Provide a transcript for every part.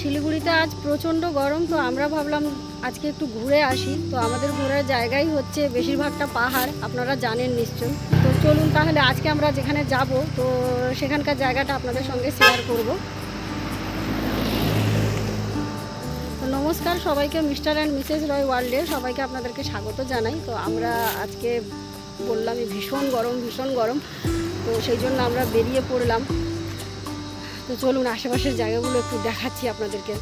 শিলিগুড়িতে আজ প্রচণ্ড গরম, তো আমরা ভাবলাম আজকে একটু ঘুরে আসি। তো আমাদের ঘোরার জায়গাই হচ্ছে বেশিরভাগটা পাহাড়, আপনারা জানেন নিশ্চয়ই। তো চলুন তাহলে আজকে আমরা যেখানে যাব, তো সেখানকার জায়গাটা আপনাদের সঙ্গে শেয়ার করব। নমস্কার সবাইকে, মিস্টার অ্যান্ড মিসেস রয় ওয়ার্ল্ডে সবাইকে আপনাদেরকে স্বাগত জানাই। তো আমরা আজকে বললামই ভীষণ গরম ভীষণ গরম। তো সেই জন্য আমরা বেরিয়ে পড়লাম। তো চলুন আশেপাশের জায়গাগুলো একটু দেখাচ্ছি আপনাদেরকে।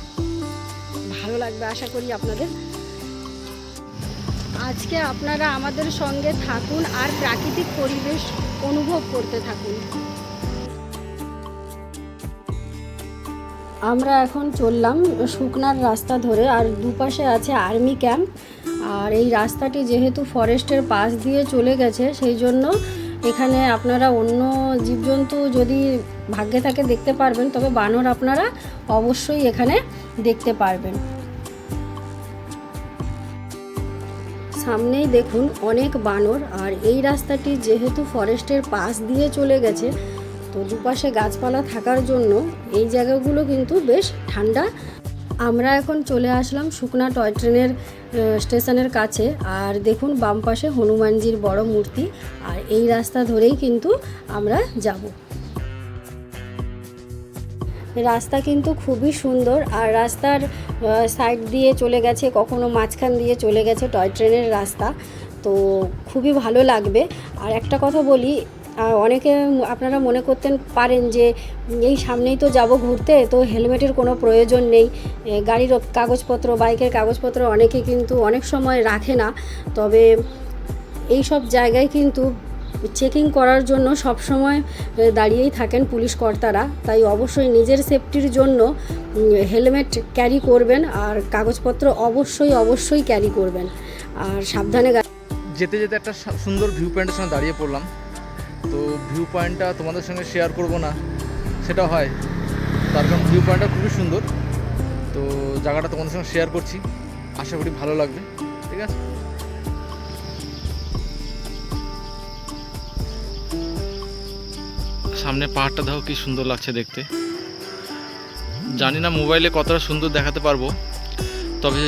ভালো লাগবে আশা করি আপনাদের। আজকে আপনারা আমাদের সঙ্গে থাকুন আর প্রাকৃতিক পরিবেশ অনুভব করতে থাকুন। আমরা এখন চললাম শুকনার রাস্তা ধরে, আর দুপাশে আছে আর্মি ক্যাম্প। আর এই রাস্তাটি যেহেতু ফরেস্টের পাশ দিয়ে চলে গেছে, সেই জন্য এখানে আপনারা অন্য জীবজন্তু যদি ভাগ্যে থাকে দেখতে পারবেন, তবে বানর আপনারা অবশ্যই এখানে দেখতে পারবেন। সামনেই দেখুন অনেক বানর, আর এই রাস্তাটি যেহেতু ফরেস্টের পাশ দিয়ে চলে গেছে, তো দুপাশে গাছপালা থাকার জন্য এই জায়গাগুলো কিন্তু বেশ ঠান্ডা। আমরা এখন চলে আসলাম শুকনা টয় ট্রেনের স্টেশনের কাছে। আর দেখুন, বাম পাশে হনুমানজির বড় মূর্তি। আর এই রাস্তা ধরেই কিন্তু আমরা যাব। রাস্তা কিন্তু খুবই সুন্দর। আর রাস্তার সাইড দিয়ে চলে গেছে, কখনো মাঝখান দিয়ে চলে গেছে টয় ট্রেনের রাস্তা। তো খুবই ভালো লাগবে। আর একটা কথা বলি অনেকে আপনারা মনে করতেন পারেন যে এই সামনেই তো যাব ঘুরতে, তো হেলমেটের কোনো প্রয়োজন নেই। গাড়ির কাগজপত্র, বাইকের কাগজপত্র অনেকে কিন্তু অনেক সময় রাখে না। তবে এই সব জায়গায় কিন্তু চেকিং করার জন্য সব সময় দাঁড়িয়েই থাকেন পুলিশ কর্তারা। তাই অবশ্যই নিজের সেফটির জন্য হেলমেট ক্যারি করবেন আর কাগজপত্র অবশ্যই অবশ্যই ক্যারি করবেন। আর সাবধানে যেতে যেতে একটা সুন্দর ভিউ পয়েন্টের সঙ্গে দাঁড়িয়ে পড়লাম। তো ভিউ পয়েন্টটা তোমাদের সঙ্গে শেয়ার করব না, সেটা হয়। তার কারণ ভিউ পয়েন্টটা খুবই সুন্দর। তো জায়গাটা তোমাদের সঙ্গে শেয়ার করছি। আশা করি ভালো লাগবে, ঠিক আছে? সামনে পাহাড়টা দেখো কি সুন্দর লাগছে দেখতে। জানি না মোবাইলে কতটা সুন্দর দেখাতে পারব, তবে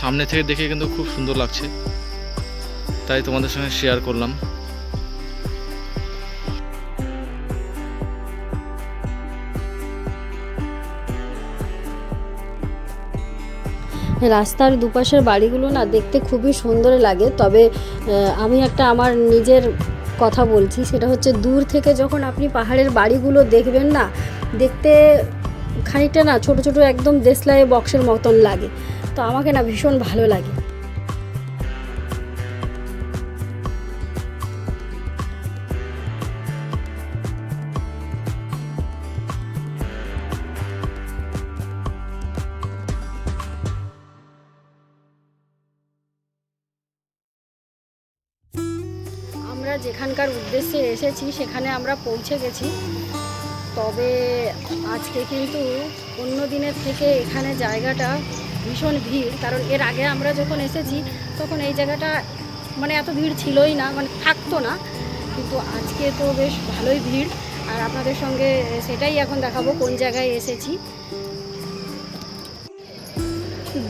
সামনে থেকে দেখে কিন্তু খুব সুন্দর লাগছে। তাই তোমাদের সঙ্গে শেয়ার করলাম। রাস্তার দুপাশের বাড়িগুলো না দেখতে খুবই সুন্দর লাগে। তবে আমি একটা আমার নিজের কথা বলছি, সেটা হচ্ছে দূর থেকে যখন আপনি পাহাড়ের বাড়িগুলো দেখবেন না, দেখতে খানিকটা না ছোট ছোট একদম দেশলাই বক্সের মতন লাগে। তো আমাকে না ভীষণ ভালো লাগে। যেখানকার উদ্দেশ্যে এসেছি, সেখানে আমরা পৌঁছে গেছি। তবে আজকে কিন্তু অন্য দিনের থেকে এখানে জায়গাটা ভীষণ ভিড়, কারণ এর আগে আমরা যখন এসেছি, তখন এই জায়গাটা মানে এত ভিড় ছিলই না মানে থাকতো না। কিন্তু আজকে তো বেশ ভালোই ভিড়। আর আপনাদের সঙ্গে সেটাই এখন দেখাবো, কোন জায়গায় এসেছি।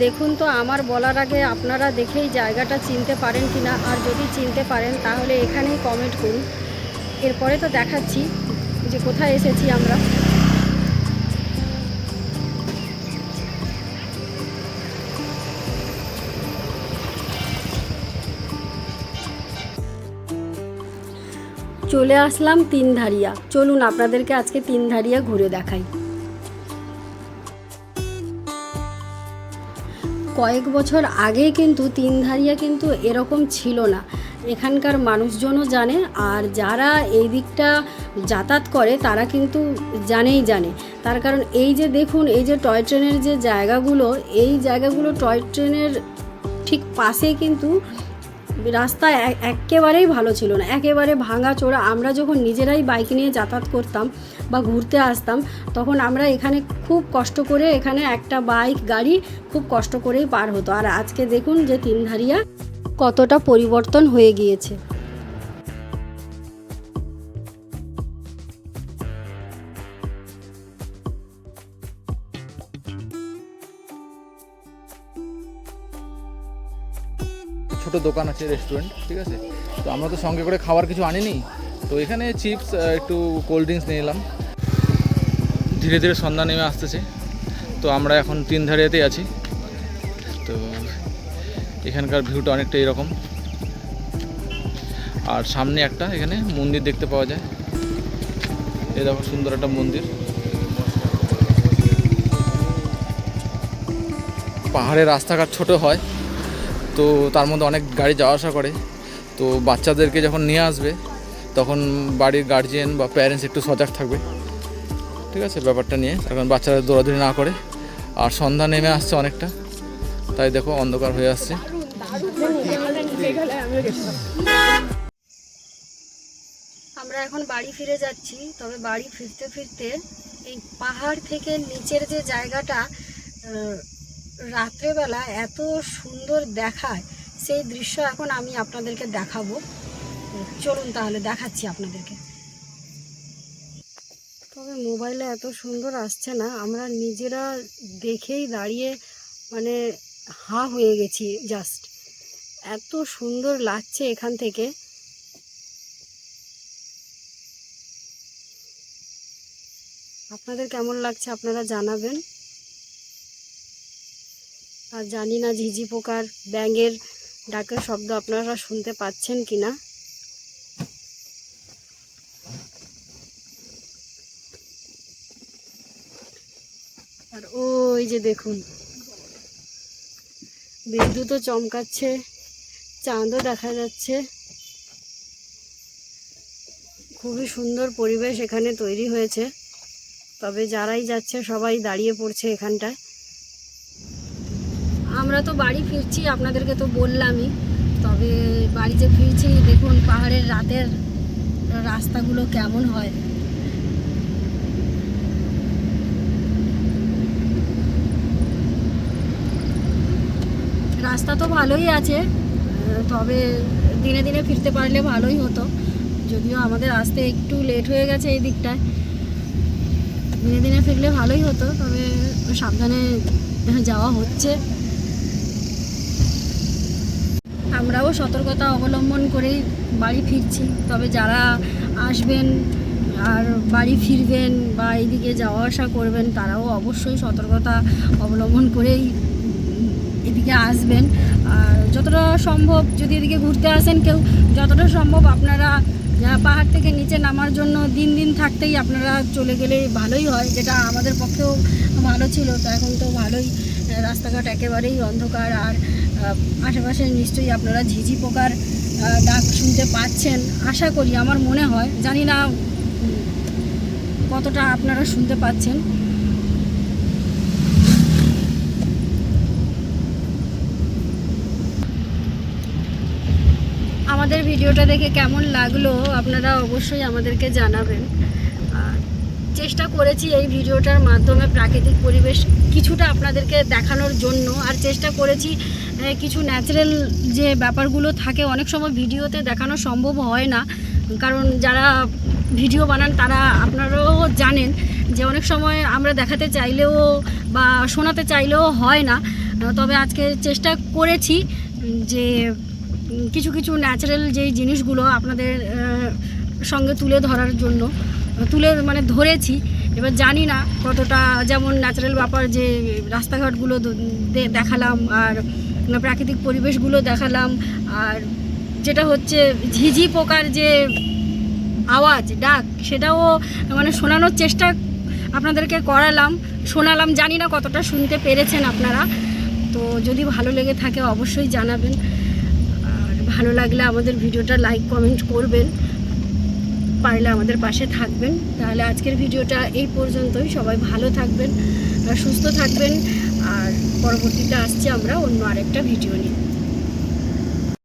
দেখুন তো, আমার বলার আগে আপনারা দেখেই জায়গাটা চিনতে পারেন কি না, আর যদি চিনতে পারেন তাহলে এখানেই কমেন্ট করুন। এরপরে তো দেখাচ্ছি যে কোথায় এসেছি আমরা। চলে আসলাম তিনধারিয়া। চলুন আপনাদেরকে আজকে তিনধারিয়া ঘুরে দেখাই। কয়েক বছর আগে কিন্তু তিনধারিয়া কিন্তু এরকম ছিল না। এখানকার মানুষজনও জানে আর যারা এই দিকটা যাতায়াত করে তারা কিন্তু জানেই জানে। তার কারণ এই যে দেখুন, এই যে টয় ট্রেনের যে জায়গাগুলো, এই জায়গাগুলো টয় ট্রেনের ঠিক পাশে কিন্তু রাস্তা একেবারেই ভালো ছিল না। একেবারে ভাঙা চোরা আমরা যখন নিজেরাই বাইক নিয়ে যাতায়াত করতাম বা ঘুরতে আসতাম, তখন আমরা এখানে খুব কষ্ট করে এখানে একটা বাইক, গাড়ি খুব কষ্ট করেই পার হতো। আর আজকে দেখুন যে তিনধারিয়া কতটা পরিবর্তন হয়ে গিয়েছে। ছোট দোকান আছে রেস্টুরেন্ট ঠিক আছে? তো আমরা তো সঙ্গে করে খাওয়ার কিছু আনিনি। তো এখানে চিপস একটু কোল্ড ড্রিঙ্কস নিয়ে এলাম। ধীরে ধীরে সন্ধ্যা নেমে আসতেছে। তো আমরা এখন তিন ধারিয়াতেই আছি। তো এখানকার ভিউটা অনেকটা এরকম। আর সামনে একটা, এখানে মন্দির দেখতে পাওয়া যায়। এই দেখো সুন্দর একটা মন্দির। পাহাড়ের রাস্তাঘাট ছোট হয়, তো তার মধ্যে অনেক গাড়ি যাওয়া আসা করে। তো বাচ্চাদেরকে যখন নিয়ে আসবে, তখন বাড়ির গার্জিয়ান বা প্যারেন্টস একটু সজাগ থাকবে। ঠিক আছে, ব্যাপারটা নিয়ে। এখন বাচ্চারা দৌড়াদৌড়ি না করে। আর সন্ধ্যা নেমে আসছে অনেকটা। তাই দেখো, অন্ধকার হয়ে আসছে। আমরা এখন বাড়ি ফিরে যাচ্ছি, তবে বাড়ি ফিরতে ফিরতে এই পাহাড় থেকে নিচের যে জায়গাটা রাত্রেবেলা এত সুন্দর দেখায়, সেই দৃশ্য এখন আমি আপনাদেরকে দেখাবো। চলুন তাহলে, দেখাচ্ছি আপনাদেরকে। তবে মোবাইলে এত সুন্দর আসছে না, আমরা নিজেরা দেখেই দাঁড়িয়ে মানে হা হয়ে গেছি জাস্ট এত সুন্দর লাগছে এখান থেকে। আপনাদের কেমন লাগছে আপনারা জানাবেন। আর জানি না ঝিঝি পোকার ব্যাঙের ডাকের শব্দ আপনারা শুনতে পাচ্ছেন কিনা। আর ওই যে দেখুন। বিদ্যুৎও চমকাচ্ছে, চাঁদও দেখা যাচ্ছে। খুবই সুন্দর পরিবেশ এখানে তৈরি হয়েছে। তবে যারাই যাচ্ছে, সবাই দাঁড়িয়ে পড়ছে এখানটায়। আমরা তো বাড়ি ফিরছি, আপনাদেরকে তো বললামই। তবে বাড়িতে ফিরছি, দেখুন পাহাড়ের রাতের রাস্তাগুলো কেমন হয়। রাস্তা তো ভালোই আছে তবে দিনে দিনে ফিরতে পারলে ভালোই হতো। যদিও আমাদের আসতে একটু লেট হয়ে গেছে এই দিকটায়। দিনে দিনে ফিরলে ভালোই হতো, তবে সাবধানে যাওয়া হচ্ছে। আমরাও সতর্কতা অবলম্বন করেই বাড়ি ফিরছি, তবে যারা আসবেন আর বাড়ি ফিরবেন বা এইদিকে যাওয়া আসা করবেন, তারাও অবশ্যই সতর্কতা অবলম্বন করেই এদিকে আসবেন। আর যতটা সম্ভব যদি এদিকে ঘুরতে আসেন, কেউ যতটা সম্ভব আপনারা পাহাড় থেকে নিচে নামার জন্য দিন দিন থাকতেই আপনারা চলে গেলে ভালোই হয়, যেটা আমাদের পক্ষেও ভালো ছিল। তো এখন তো ভালোই, রাস্তাঘাট একেবারেই অন্ধকার আর আশেপাশে নিশ্চয়ই আপনারা ঝিঝি পোকার ডাক শুনতে পাচ্ছেন। আশা করি, আমার মনে হয়, জানি না কতটা আপনারা শুনতে পাচ্ছেন। আমাদের ভিডিওটা দেখে কেমন লাগল, আপনারা অবশ্যই আমাদেরকে জানাবেন। চেষ্টা করেছি এই ভিডিওটার মাধ্যমে প্রাকৃতিক পরিবেশ কিছুটা আপনাদেরকে দেখানোর জন্য, আর চেষ্টা করেছি কিছু ন্যাচারাল যে ব্যাপারগুলো থাকে, অনেক সময় ভিডিওতে দেখানো সম্ভব হয় না। কারণ যারা ভিডিও বানান, তারা আপনারাও জানেন যে অনেক সময় আমরা দেখাতে চাইলেও বা শোনাতে চাইলেও হয় না। তবে আজকে চেষ্টা করেছি যে কিছু কিছু ন্যাচারাল যেই জিনিসগুলো আপনাদের সঙ্গে তুলে ধরার জন্য, তুলে মানে ধরেছি, এবার জানি না কতটা, যেমন ন্যাচারাল ব্যাপার যে রাস্তাঘাটগুলো দেখালাম, আর প্রাকৃতিক পরিবেশগুলো দেখালাম, আর যেটা হচ্ছে ঝিঝি পোকার যে আওয়াজ, ডাক, সেটাও মানে শোনানোর চেষ্টা আপনাদেরকে করালাম, শোনালাম, জানি না কতটা শুনতে পেরেছেন আপনারা, তো যদি ভালো লেগে থাকে অবশ্যই জানাবেন। ভালো লাগলে আমাদের ভিডিওটা লাইক, কমেন্ট করবেন। পারলে আমাদের পাশে থাকবেন। তাহলে আজকের ভিডিওটা এই পর্যন্তই। সবাই ভালো থাকবেন সুস্থ থাকবেন। আর পরবর্তীতে আসছি আমরা অন্য আরেকটা ভিডিও নিয়ে।